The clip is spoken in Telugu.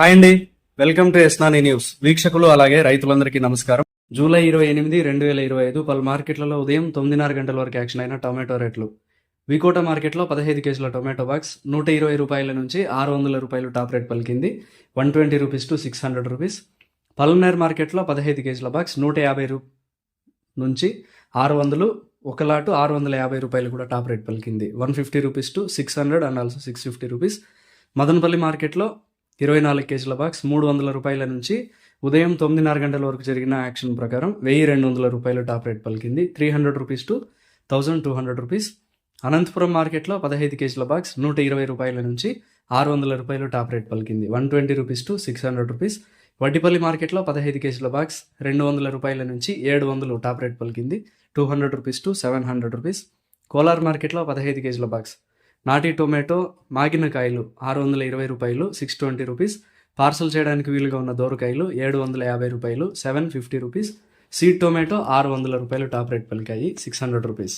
హాయ్ అండి. వెల్కమ్ టు ఎస్నాని న్యూస్. వీక్షకులు అలాగే రైతులందరికీ నమస్కారం. జూలై ఇరవై ఎనిమిది రెండు వేల ఇరవై ఐదు పలు మార్కెట్లలో ఉదయం తొమ్మిదిన్నర గంటల వరకు యాక్షన్ అయిన టొమాటో రేట్లు. వికోట మార్కెట్లో పదహైదు కేజీల టొమాటో బాక్స్ నూట ఇరవై రూపాయల నుంచి ఆరు వందల రూపాయలు టాప్ రేట్ పలికింది. One twenty rupees to six hundred rupees. Palamaner మార్కెట్లో పదహైదు కేజీల బాక్స్ నూట యాభై రూ నుంచి ఆరు వందలు ఒక లాటు ఆరు వందల యాభై రూపాయలు కూడా టాప్ రేట్ పలికింది. One fifty rupees to six hundred and also six fifty rupees. Madanapalle మార్కెట్లో ఇరవై నాలుగు కేజీల బాక్స్ మూడు వందల రూపాయల నుంచి ఉదయం తొమ్మిదిన్నర గంటల వరకు జరిగిన యాక్షన్ ప్రకారం వెయ్యి రెండు వందల రూపాయలు టాప్ రేట్ పలికింది. Three hundred rupees to thousand two hundred rupees. Anantapur మార్కెట్లో పదహైదు కేజీల బాక్స్ నూట ఇరవై రూపాయల నుంచి ఆరు వందల రూపాయలు టాప్ రేట్ పలికింది. One twenty rupees to six hundred rupees. Vaddipalli మార్కెట్లో పదహైదు కేజీల బాక్స్ రెండు వందల రూపాయల నుంచి ఏడు వందలు టాప్ రేట్ పలికింది. Two hundred rupees to seven hundred rupees. Kolar మార్కెట్లో పదహైదు కేజీల బాక్స్ నాటి టొమాటో మాగిన కాయలు ఆరు వందల ఇరవై రూపాయలు సిక్స్ ట్వంటీ రూపీస్ పార్సల్ చేయడానికి వీలుగా ఉన్న దోరకాయలు ఏడు వందల యాభై రూపాయలు seven fifty rupees seed tomato ఆరు వందల రూపాయలు టాప్ రేట్ పలికాయి సిక్స్ హండ్రెడ్ రూపీస్